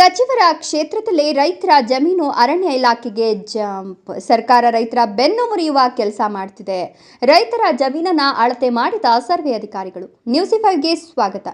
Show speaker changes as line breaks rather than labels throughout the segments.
ಸಚಿವರ ಕ್ಷೇತ್ರದಲ್ಲಿ ರೈತರ ಜಮೀನು ಅರಣ್ಯ ಇಲಾಖೆಗೆ ಜಂಪ್. ಸರ್ಕಾರ ರೈತರ ಬೆನ್ನು ಮುರಿಯುವ ಕೆಲಸ ಮಾಡ್ತಿದೆ. ರೈತರ ಜಮೀನನ್ನ ಅಳತೆ ಮಾಡಿದ ಸರ್ವೆ ಅಧಿಕಾರಿಗಳು. ನ್ಯೂಸ್ ಫೈವ್ಗೆ ಸ್ವಾಗತ.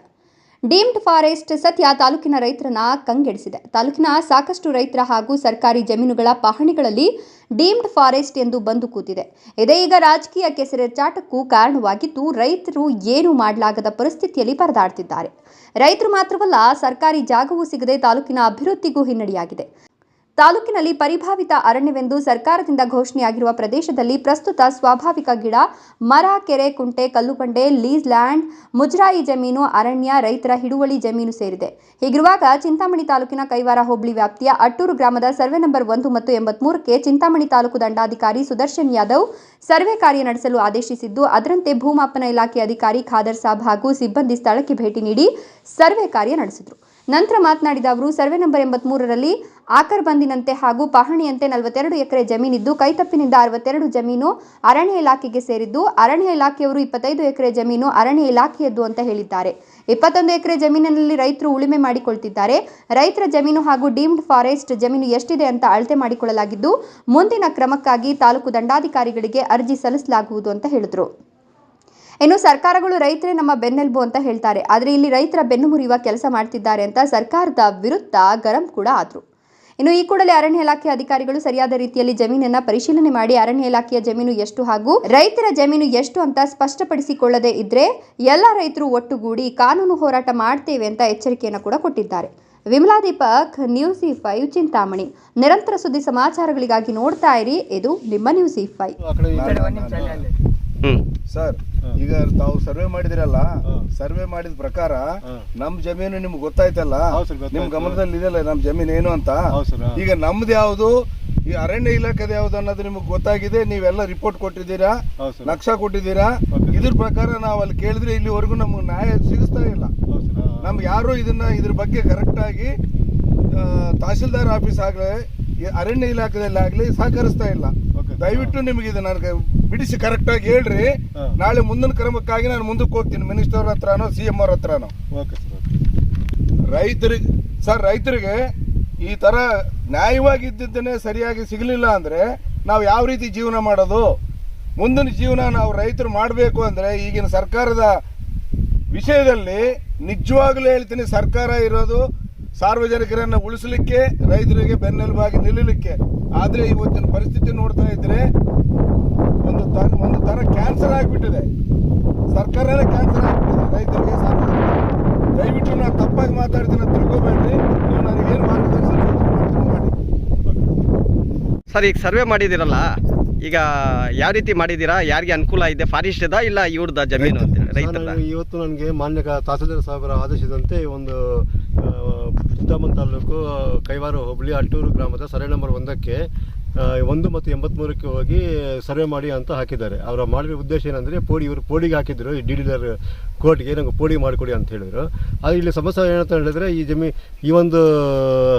ಡೀಮ್ಡ್ ಫಾರೆಸ್ಟ್ ಸತ್ಯ ತಾಲೂಕಿನ ರೈತರನ್ನ ಕಂಗೆಡಿಸಿದೆ. ತಾಲೂಕಿನ ಸಾಕಷ್ಟು ರೈತರ ಹಾಗೂ ಸರ್ಕಾರಿ ಜಮೀನುಗಳ ಪಹಣಿಗಳಲ್ಲಿ ಡೀಮ್ಡ್ ಫಾರೆಸ್ಟ್ ಎಂದು ಬಂದು ಕೂತಿದೆ. ಇದೇ ಈಗ ರಾಜಕೀಯ ಕೆಸರೆಚಾಟಕ್ಕೂ ಕಾರಣವಾಗಿದ್ದು, ರೈತರು ಏನು ಮಾಡಲಾಗದ ಪರಿಸ್ಥಿತಿಯಲ್ಲಿ ಪರದಾಡ್ತಿದ್ದಾರೆ. ರೈತರು ಮಾತ್ರವಲ್ಲ, ಸರ್ಕಾರಿ ಜಾಗವೂ ಸಿಗದೆ ತಾಲೂಕಿನ ಅಭಿವೃದ್ಧಿಗೂ ಹಿನ್ನಡೆಯಾಗಿದೆ. ತಾಲೂಕಿನಲ್ಲಿ ಪರಿಭಾವಿತ ಅರಣ್ಯವೆಂದು ಸರ್ಕಾರದಿಂದ ಘೋಷಣೆಯಾಗಿರುವ ಪ್ರದೇಶದಲ್ಲಿ ಪ್ರಸ್ತುತ ಸ್ವಾಭಾವಿಕ ಗಿಡ, ಮರ, ಕೆರೆ, ಕುಂಟೆ, ಕಲ್ಲುಬಂಡೆ, ಲೀಸ್ ಲ್ಯಾಂಡ್, ಮುಜರಾಯಿ ಜಮೀನು, ಅರಣ್ಯ, ರೈತರ ಹಿಡುವಳಿ ಜಮೀನು ಸೇರಿದೆ. ಹೀಗಿರುವಾಗ ಚಿಂತಾಮಣಿ ತಾಲೂಕಿನ ಕೈವಾರ ಹೋಬಳಿ ವ್ಯಾಪ್ತಿಯ ಅಟ್ಟೂರು ಗ್ರಾಮದ ಸರ್ವೆ ನಂಬರ್ ಒಂದು ಮತ್ತು ಎಂಬತ್ಮೂರಕ್ಕೆ ಚಿಂತಾಮಣಿ ತಾಲೂಕು ದಂಡಾಧಿಕಾರಿ ಸುದರ್ಶನ್ ಯಾದವ್ ಸರ್ವೆ ಕಾರ್ಯ ನಡೆಸಲು ಆದೇಶಿಸಿದ್ದು, ಅದರಂತೆ ಭೂಮಾಪನ ಇಲಾಖೆ ಅಧಿಕಾರಿ ಖಾದರ್ ಸಾಬ್ ಹಾಗೂ ಸಿಬ್ಬಂದಿ ಸ್ಥಳಕ್ಕೆ ಭೇಟಿ ನೀಡಿ ಸರ್ವೆ ಕಾರ್ಯ ನಡೆಸಿದರು. ನಂತರ ಮಾತನಾಡಿದ ಅವರು, ಸರ್ವೆ ನಂಬರ್ ಎಂಬತ್ಮೂರರಲ್ಲಿ ಆಕರ್ ಬಂದಿನಂತೆ ಹಾಗೂ ಪಹಣಿಯಂತೆ ನಲವತ್ತೆರಡು ಎಕರೆ ಜಮೀನಿದ್ದು, ಕೈತಪ್ಪಿನಿಂದ ಅರವತ್ತೆರಡು ಜಮೀನು ಅರಣ್ಯ ಇಲಾಖೆಗೆ ಸೇರಿದ್ದು, ಅರಣ್ಯ ಇಲಾಖೆಯವರು ಇಪ್ಪತ್ತೈದು ಎಕರೆ ಜಮೀನು ಅರಣ್ಯ ಇಲಾಖೆಯದ್ದು ಅಂತ ಹೇಳಿದ್ದಾರೆ. ಇಪ್ಪತ್ತೊಂದು ಎಕರೆ ಜಮೀನಿನಲ್ಲಿ ರೈತರು ಉಳುಮೆ ಮಾಡಿಕೊಳ್ತಿದ್ದಾರೆ. ರೈತರ ಜಮೀನು ಹಾಗೂ ಡೀಮ್ಡ್ ಫಾರೆಸ್ಟ್ ಜಮೀನು ಎಷ್ಟಿದೆ ಅಂತ ಅಳತೆ ಮಾಡಿಕೊಳ್ಳಲಾಗಿದ್ದು, ಮುಂದಿನ ಕ್ರಮಕ್ಕಾಗಿ ತಾಲೂಕು ದಂಡಾಧಿಕಾರಿಗಳಿಗೆ ಅರ್ಜಿ ಸಲ್ಲಿಸಲಾಗುವುದು ಅಂತ ಹೇಳಿದರು. ಇನ್ನು ಸರ್ಕಾರಗಳು ರೈತರೇ ನಮ್ಮ ಬೆನ್ನೆಲುಬು ಅಂತ ಹೇಳ್ತಾರೆ. ಆದರೆ ಇಲ್ಲಿ ರೈತರ ಬೆನ್ನು ಮುರಿಯುವ ಕೆಲಸ ಮಾಡ್ತಿದ್ದಾರೆ ಅಂತ ಸರ್ಕಾರದ ವಿರುದ್ಧ ಗರಂ ಕೂಡ ಆದರು. ಇನ್ನು ಈ ಕೂಡಲೇ ಅರಣ್ಯ ಇಲಾಖೆ ಅಧಿಕಾರಿಗಳು ಸರಿಯಾದ ರೀತಿಯಲ್ಲಿ ಜಮೀನನ್ನ ಪರಿಶೀಲನೆ ಮಾಡಿ ಅರಣ್ಯ ಇಲಾಖೆಯ ಜಮೀನು ಎಷ್ಟು ಹಾಗೂ ರೈತರ ಜಮೀನು ಎಷ್ಟು ಅಂತ ಸ್ಪಷ್ಟಪಡಿಸಿಕೊಳ್ಳದೆ ಇದ್ರೆ ಎಲ್ಲ ರೈತರು ಒಟ್ಟುಗೂಡಿ ಕಾನೂನು ಹೋರಾಟ ಮಾಡ್ತೇವೆ ಅಂತ ಎಚ್ಚರಿಕೆಯನ್ನು ಕೂಡ ಕೊಟ್ಟಿದ್ದಾರೆ. Vimala Deepak news E five Chintamani. ನಿರಂತರ ಸುದ್ದಿ ಸಮಾಚಾರಗಳಿಗಾಗಿ ನೋಡ್ತಾ ಇರಿ. ಇದು ನಿಮ್ಮ ನ್ಯೂಸ್ ಇ ಫೈವ್
ಸರ್ ಈಗ ತಾವು ಸರ್ವೆ ಮಾಡಿದಿರಲ್ಲ ಸರ್ವೆ ಮಾಡಿದ ಪ್ರಕಾರ ನಮ್ ಜಮೀನು ನಿಮ್ಗೆ ಗೊತ್ತಾಯ್ತಲ್ಲ. ನಿಮ್ ಗಮನದಲ್ಲಿ ಇದೆಯಲ್ಲ ನಮ್ ಜಮೀನು ಏನು ಅಂತ? ಈಗ ನಮ್ದು ಯಾವ್ದು? ಈ ಅರಣ್ಯ ಇಲಾಖೆದ ಯಾವ್ದು ಅನ್ನೋದು ನಿಮ್ಗೆ ಗೊತ್ತಾಗಿದೆ ನೀವೆಲ್ಲ ರಿಪೋರ್ಟ್ ಕೊಟ್ಟಿದ್ದೀರಾ. ನಕ್ಷಾ ಕೊಟ್ಟಿದ್ದೀರಾ? ಇದ್ರ ಪ್ರಕಾರ ನಾವು ಅಲ್ಲಿ ಕೇಳಿದ್ರೆ ಇಲ್ಲಿವರೆಗೂ ನಮ್ಗೆ ನ್ಯಾಯ ಸಿಗಿಸ್ತಾ ಇಲ್ಲ.
ಹೌದು ಸರ್
ನಮ್ಗೆ ಯಾರು ಇದನ್ನ ಇದ್ರ ಬಗ್ಗೆ ಕರೆಕ್ಟ್ ಆಗಿ ತಹಸೀಲ್ದಾರ್ ಆಫೀಸ್ ಆಗಲಿ ಈ ಅರಣ್ಯ ಇಲಾಖೆದಲ್ಲಿ ಆಗಲಿ ಸಹಕರಿಸ್ತಾ ಇಲ್ಲ. ದಯವಿಟ್ಟು ನಿಮಗೆ ಇದು ನನಗೆ ಬಿಡಿಸಿ ಕರೆಕ್ಟ್ ಆಗಿ ಹೇಳ್ರಿ. ನಾಳೆ ಮುಂದಿನ ಕ್ರಮಕ್ಕಾಗಿ ನಾನು ಮುಂದಕ್ಕೆ ಹೋಗ್ತೀನಿ ಮಿನಿಸ್ಟರ್ ಹತ್ರನೋ ಸಿ ಎಂ ಅವ್ರ ಹತ್ರನೋ.
ಓಕೆ ಸರ್
ರೈತರಿಗೆ ಸರ್ ರೈತರಿಗೆ ಈ ತರ ನ್ಯಾಯವಾಗಿದ್ದನ್ನೇ ಸರಿಯಾಗಿ ಸಿಗಲಿಲ್ಲ ಅಂದ್ರೆ ನಾವು ಯಾವ ರೀತಿ ಜೀವನ ಮಾಡೋದು? ಮುಂದಿನ ಜೀವನ ನಾವು ರೈತರು ಮಾಡಬೇಕು ಅಂದ್ರೆ ಈಗಿನ ಸರ್ಕಾರದ ವಿಷಯದಲ್ಲಿ ನಿಜವಾಗ್ಲೂ ಹೇಳ್ತೀನಿ ಸರ್ಕಾರ ಇರೋದು ಸಾರ್ವಜನಿಕರನ್ನ ಉಳಿಸಲಿಕ್ಕೆ ರೈತರಿಗೆ ಬೆನ್ನೆಲುಬಾಗಿ ನಿಲ್ಲಲಿಕ್ಕೆ. ಆದ್ರೆ ಇವತ್ತಿನ ಪರಿಸ್ಥಿತಿ ನೋಡ್ತಾ ಇದ್ರೆ ಒಂದು ತರ ಒಂದು ತರ ಕ್ಯಾನ್ಸರ್ ಆಗಿಬಿಟ್ಟಿದೆ. ಸರ್ಕಾರನೇ ಕ್ಯಾನ್ಸರ್ ಆಗಿಬಿಟ್ಟಿದೆ. ರೈತರಿಗೆ ದಯವಿಟ್ಟು ನಾನು ತಪ್ಪಾಗಿ ಮಾತಾಡ್ತೀನಿ ತಿಳ್ಕೊಬೇಡ್ರಿ. ನೀವು ನನಗೇನು ಮಾರ್ಗದರ್ಶನ ಮಾಡಿ
ಸರ್ ಈಗ ಸರ್ವೆ ಮಾಡಿದಿರಲ್ಲ ಈಗ ಯಾವ ರೀತಿ ಮಾಡಿದ್ದೀರಾ? ಯಾರಿಗೆ ಅನುಕೂಲ ಇದೆ? ಫಾರೆಸ್ಟ್ ಇದ ಇಲ್ಲ ಇವ್ರದ ಜಮೀನು ಅಂತ ರೈತರ
ನಾನು ಇವತ್ತು ನನಗೆ ಮಾನ್ಯ ಕ- ತಹಸೀಲ್ದಾರ್ ಸಾಹೇಬರ ಆದೇಶದಂತೆ ಒಂದು ಆ, ಚಿಂತಾಮಣಿ ತಾಲೂಕು ಕೈವಾರ ಹೋಬಳಿ ಅಟ್ಟೂರು ಗ್ರಾಮದ ಸರ್ವೆ ನಂಬರ್ ಒಂದಕ್ಕೆ ಒಂದು ಮತ್ತು ಎಂಬತ್ಮೂರಕ್ಕೆ ಹೋಗಿ ಸರ್ವೆ ಮಾಡಿ ಅಂತ ಹಾಕಿದ್ದಾರೆ. ಅವರ ಮಾಡಿರೋ ಉದ್ದೇಶ ಏನಂದರೆ ಪೋಡಿ ಇವರು ಪೋಡಿಗೆ ಹಾಕಿದ್ರು ಈ ಡಿ ಕೋರ್ಟ್ಗೆ ನಂಗೆ ಪೋಡಿ ಮಾಡಿಕೊಡಿ ಅಂತ ಹೇಳಿದರು. ಆದರೆ ಇಲ್ಲಿ ಸಮಸ್ಯೆ ಏನಂತ ಹೇಳಿದ್ರೆ ಈ ಜಮೀ ಈ ಒಂದು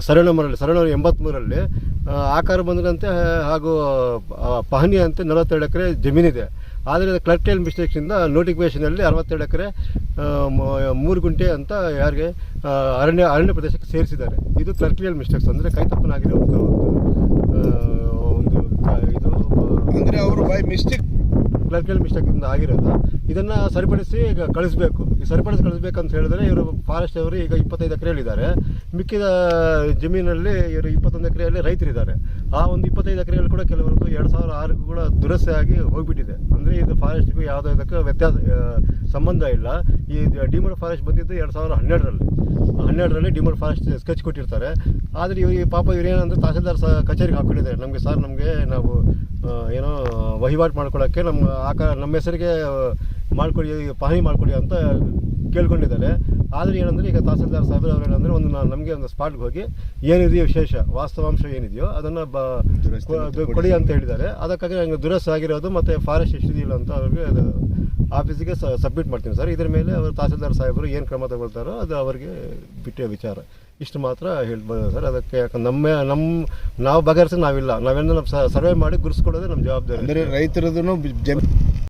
ಸರ್ವೆ ನಂಬರ್ ಎಂಬತ್ಮೂರಲ್ಲಿ ಆ, ಆಕಾರ ಬಂದಂತೆ ಹಾಗೂ ಪಹಣಿ ಅಂತೆ ನಲವತ್ತೆರಡು ಎಕರೆ ಜಮೀನಿದೆ. ಆದರೆ ಕ್ಲರ್ಕಲ್ ಮಿಸ್ಟೇಕ್ಸಿಂದ ನೋಟಿಫಿಕೇಷನಲ್ಲಿ ಅರವತ್ತೆರಡು ಎಕರೆ ಮೂರು ಗುಂಟೆ ಅಂತ ಯಾರಿಗೆ ಅರಣ್ಯ ಅರಣ್ಯ ಪ್ರದೇಶಕ್ಕೆ ಸೇರಿಸಿದ್ದಾರೆ. ಇದು ಕ್ಲರ್ಕಲ್ ಮಿಸ್ಟೇಕ್ಸ್ ಅಂದರೆ ಒಂದು ಒಂದು ಕ- ಇದು
ಅಂದ್ರೆ ಅವರು ಬೈ ಮಿಸ್ಟೇಕ್
ಕ್ಲರ್ಕಲ್ ಮಿಸ್ಟೇಕಿಂದ ಆಗಿರೋದು? ಇದನ್ನು ಸರಿಪಡಿಸಿ ಈಗ ಕಳಿಸ್ಬೇಕು. ಈ ಸರಿಪಡಿಸಿ ಕಳಿಸ್ಬೇಕಂತ ಹೇಳಿದ್ರೆ ಇವರು ಫಾರೆಸ್ಟ್ ಅವರು ಈಗ ಇಪ್ಪತ್ತೈದು ಎಕರೆ ಹೇಳಿದ್ದಾರೆ. ಮಿಕ್ಕಿದ ಜಮೀನಲ್ಲಿ ಇವರು ಇಪ್ಪತ್ತೊಂದು ಎಕರೆಯಲ್ಲಿ ರೈತರಿದ್ದಾರೆ. ಆ ಒಂದು ಇಪ್ಪತ್ತೈದು ಎಕರೆಯಲ್ಲಿ ಕೂಡ ಕೆಲವರದ್ದು ಎರಡು ಸಾವಿರ ಆರು ಕೂಡ ದುರಸ್ತಿ ಆಗಿ ಹೋಗ್ಬಿಟ್ಟಿದೆ. ಅಂದರೆ ಇದು ಫಾರೆಸ್ಟ್ಗೂ ಯಾವುದೋ ಇದಕ್ಕೆ ವ್ಯತ್ಯಾಸ ಸಂಬಂಧ ಇಲ್ಲ. ಈ ಡಿಮರ್ ಫಾರೆಸ್ಟ್ ಬಂದಿದ್ದು ಎರಡು ಸಾವಿರ ಹನ್ನೆರಡರಲ್ಲಿ. ಹನ್ನೆರಡರಲ್ಲಿ ಡಿಮರ್ ಫಾರೆಸ್ಟ್ ಸ್ಕೆಚ್ ಕೊಟ್ಟಿರ್ತಾರೆ. ಆದರೆ ಇವರು ಈ ಪಾಪ ಇವರೇನಂದ್ರೆ ತಹಸೀಲ್ದಾರ್ ಸ ಕಚೇರಿಗೆ ಹಾಕೊಂಡಿದ್ದಾರೆ ನಮಗೆ ಸರ್ ನಮಗೆ ನಾವು ಏನೋ ವಹಿವಾಟು ಮಾಡ್ಕೊಳ್ಳೋಕ್ಕೆ ನಮ್ಮ ಆಕ ನಮ್ಮ ಹೆಸರಿಗೆ ಮಾಡಿಕೊಡಿ ಪಹಣಿ ಮಾಡಿಕೊಡಿ ಅಂತ ಕೇಳ್ಕೊಂಡಿದ್ದಾರೆ. ಆದರೆ ಏನಂದರೆ ಈಗ ತಹಸೀಲ್ದಾರ್ ಸಾಹೇಬ್ರು ಅವರು ಏನಂದರೆ ಒಂದು ನಾನು ನಮಗೆ ಒಂದು ಸ್ಪಾಟ್ಗೆ ಹೋಗಿ ಏನಿದೆಯೋ ವಿಶೇಷ ವಾಸ್ತವಾಂಶ ಏನಿದೆಯೋ ಅದನ್ನು ಬ ಕೊಡಿ ಅಂತ ಹೇಳಿದ್ದಾರೆ. ಅದಕ್ಕಾಗಿ ನಂಗೆ ದುರಸ್ತಿ ಆಗಿರೋದು ಮತ್ತು ಫಾರೆಸ್ಟ್ ಎಷ್ಟಿದೆಯಿಲ್ಲ ಅಂತ ಅವ್ರಿಗೆ ಅದು ಆಫೀಸಿಗೆ ಸಬ್ಮಿಟ್ ಮಾಡ್ತೀನಿ ಸರ್. ಇದ್ರ ಮೇಲೆ ಅವರು ತಹಸೀಲ್ದಾರ್ ಸಾಹೇಬರು ಏನು ಕ್ರಮ ತಗೊಳ್ತಾರೋ ಅದು ಅವರಿಗೆ ಬಿಟ್ಟಿಯ ವಿಚಾರ. ಇಷ್ಟು ಮಾತ್ರ ಹೇಳ್ಬೋದು ಸರ್. ಅದಕ್ಕೆ ಯಾಕಂದ್ರೆ ನಮ್ಮ ನಮ್ಮ, ನಾವು ಬಗೆಹರಿಸಿ ನಾವಿಲ್ಲ. ನಾವೇನೋ ಸರ್ವೆ ಮಾಡಿ ಗುರುಸ್ಕೊಳ್ಳೋದೇ ನಮ್ಮ ಜವಾಬ್ದಾರಿ.
ಅಂದರೆ ರೈತರದನ್ನು ಜಮೀನು